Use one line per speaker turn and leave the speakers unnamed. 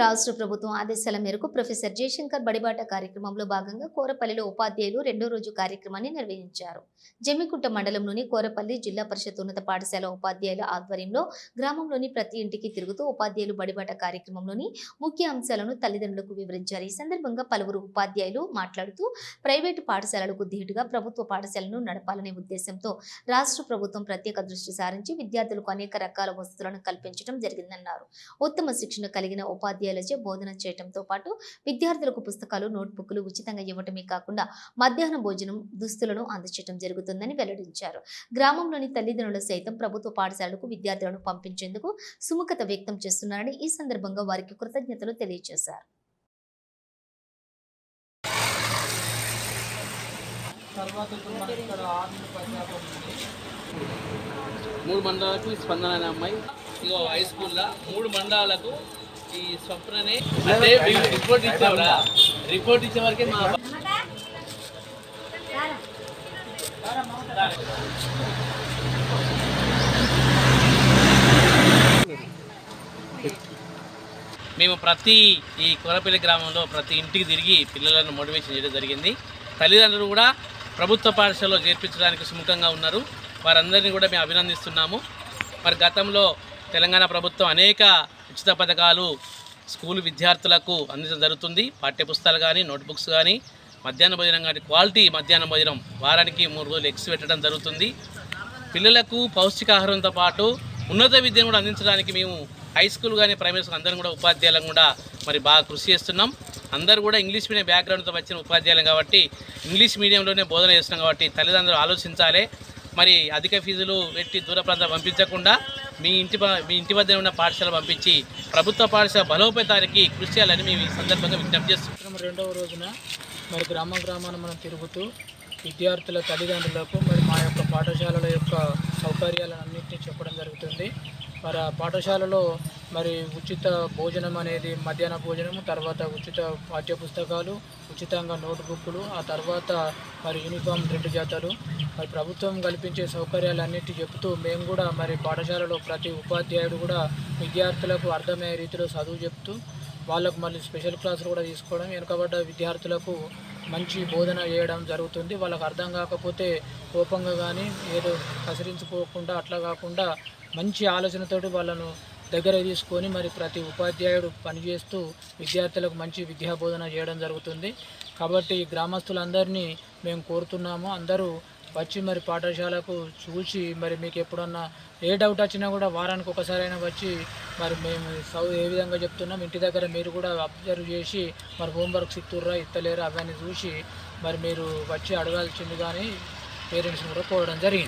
రాష్ట్ర ప్రభుత్వం ఆదేశాల మేరకు ప్రొఫెసర్ జయశంకర్ బడిబాట కార్యక్రమంలో భాగంగా కోరపల్లిలో ఉపాధ్యాయులు రెండో రోజు కార్యక్రమాన్ని నిర్వహించారు. జమ్మికుంట మండలంలోని కోరపల్లి జిల్లా పరిషత్ ఉన్నత పాఠశాల ఉపాధ్యాయుల ఆధ్వర్యంలో గ్రామంలోని ప్రతి ఇంటికి తిరుగుతూ ఉపాధ్యాయులు బడిబాట కార్యక్రమంలోని ముఖ్య అంశాలను తల్లిదండ్రులకు వివరించారు. ఈ సందర్భంగా పలువురు ఉపాధ్యాయులు మాట్లాడుతూ ప్రైవేటు పాఠశాలలకు ధీటుగా ప్రభుత్వ పాఠశాలను నడపాలనే ఉద్దేశంతో రాష్ట్ర ప్రభుత్వం ప్రత్యేక దృష్టి సారించి విద్యార్థులకు అనేక రకాల వసతులను కల్పించడం జరిగిందన్నారు. ఉత్తమ శిక్షణ కలిగిన ఉపాధ్యాయులు ఉపాధ్యాయులచే బోధన చేయడంతో పాటు విద్యార్థులకు పుస్తకాలు నోట్బుక్లు ఉచితంగా ఇవ్వటమే కాకుండా మధ్యాహ్న భోజనం దుస్తులను అందచేయడం జరుగుతుందని వెల్లడించారు. గ్రామంలోని తల్లిదండ్రులు సైతం ప్రభుత్వ పాఠశాలకు విద్యార్థులను పంపించేందుకు సుముఖత వ్యక్తం చేస్తున్నారని ఈ సందర్భంగా వారికి కృతజ్ఞతలు తెలియజేశారు.
తర్వాత ఇక్కడ
మూడు మండలాలకు స్పందన అనే అమ్మాయి. హై స్కూల్లో మూడు మండలాలకు ఈ స్వప్ననే అంటే రిపోర్ట్ ఇచ్చావురా? రిపోర్ట్ ఇచ్చే వరకే మా మేము ప్రతి ఈ కొరపల్లి గ్రామంలో ప్రతి ఇంటికి తిరిగి పిల్లలను మోటివేషన్ చేయడం జరిగింది. తల్లిదండ్రులు కూడా ప్రభుత్వ పాఠశాలలో చేర్పించడానికి సుముఖంగా ఉన్నారు. వారందరినీ కూడా మేము అభినందిస్తున్నాము. మరి గతంలో తెలంగాణ ప్రభుత్వం అనేక ఉచిత పథకాలు స్కూల్ విద్యార్థులకు అందించడం జరుగుతుంది. పాఠ్యపుస్తకాలు కానీ నోట్బుక్స్ కానీ మధ్యాహ్న భోజనం కానీ క్వాలిటీ మధ్యాహ్న భోజనం వారానికి మూడు రోజులు ఎక్స్ పెట్టడం జరుగుతుంది. పిల్లలకు పౌష్టికాహారంతో పాటు ఉన్నత విద్యను కూడా అందించడానికి మేము హై స్కూల్ కానీ ప్రైమరీ స్కూల్ అందరం కూడా ఉపాధ్యాయులను కూడా మరి బాగా కృషి చేస్తున్నాం. అందరూ కూడా ఇంగ్లీష్ మీడియం బ్యాక్గ్రౌండ్తో వచ్చిన ఉపాధ్యాయులు కాబట్టి ఇంగ్లీష్ మీడియంలోనే బోధన చేస్తున్నాం కాబట్టి తల్లిదండ్రులు ఆలోచించాలి. మరి అధిక ఫీజులు పెట్టి దూర ప్రాంతం పంపించకుండా మీ ఇంటి మీ ఇంటి వద్ద ఉన్న పాఠశాల పంపించి ప్రభుత్వ పాఠశాల బలోపేతానికి కృషి చేయాలని మేము ఈ సందర్భంగా విజ్ఞప్తి చేస్తున్నాం.
రెండవ రోజున మరి గ్రామ గ్రామాన మనం తిరుగుతూ విద్యార్థుల తల్లిదండ్రులకు మరి మా యొక్క పాఠశాలల యొక్క సౌకర్యాలను అన్నింటినీ చెప్పడం జరుగుతుంది. మరి ఆ పాఠశాలలో మరి ఉచిత భోజనం అనేది మధ్యాహ్న భోజనము తర్వాత ఉచిత పాఠ్య పుస్తకాలు ఉచితంగా నోట్బుక్లు ఆ తర్వాత మరి యూనిఫామ్ రెండు జతలు మరి ప్రభుత్వం కల్పించే సౌకర్యాలన్నిటి చెబుతూ మేము కూడా మరి పాఠశాలలో ప్రతి ఉపాధ్యాయుడు కూడా విద్యార్థులకు అర్థమయ్యే రీతిలో చదువు చెప్తూ వాళ్ళకు మళ్ళీ స్పెషల్ క్లాసులు కూడా తీసుకోవడం వెనుకబడ్డ విద్యార్థులకు మంచి బోధన చేయడం జరుగుతుంది. వాళ్ళకు అర్థం కాకపోతే కోపంగా కానీ ఏదో కసిరించుకోకుండా అట్లా కాకుండా మంచి ఆలోచనతోటి వాళ్ళను దగ్గర తీసుకొని మరి ప్రతి ఉపాధ్యాయుడు పనిచేస్తూ విద్యార్థులకు మంచి విద్యా బోధన చేయడం జరుగుతుంది. కాబట్టి గ్రామస్తులందరినీ మేము కోరుతున్నాము. అందరూ వచ్చి మరి పాఠశాలకు చూసి మరి మీకు ఎప్పుడన్నా ఏ డౌట్ వచ్చినా కూడా వారానికి ఒకసారైనా వచ్చి మరి మేము సౌ ఏ విధంగా చెప్తున్నాం ఇంటి దగ్గర మీరు కూడా అబ్జర్వ్ చేసి మరి హోంవర్క్స్ ఇస్తుర్రా ఇస్తలేరా అవన్నీ చూసి మరి మీరు వచ్చి అడగాల్సింది కానీ పేరెంట్స్ని కూడా కోరడం జరిగింది.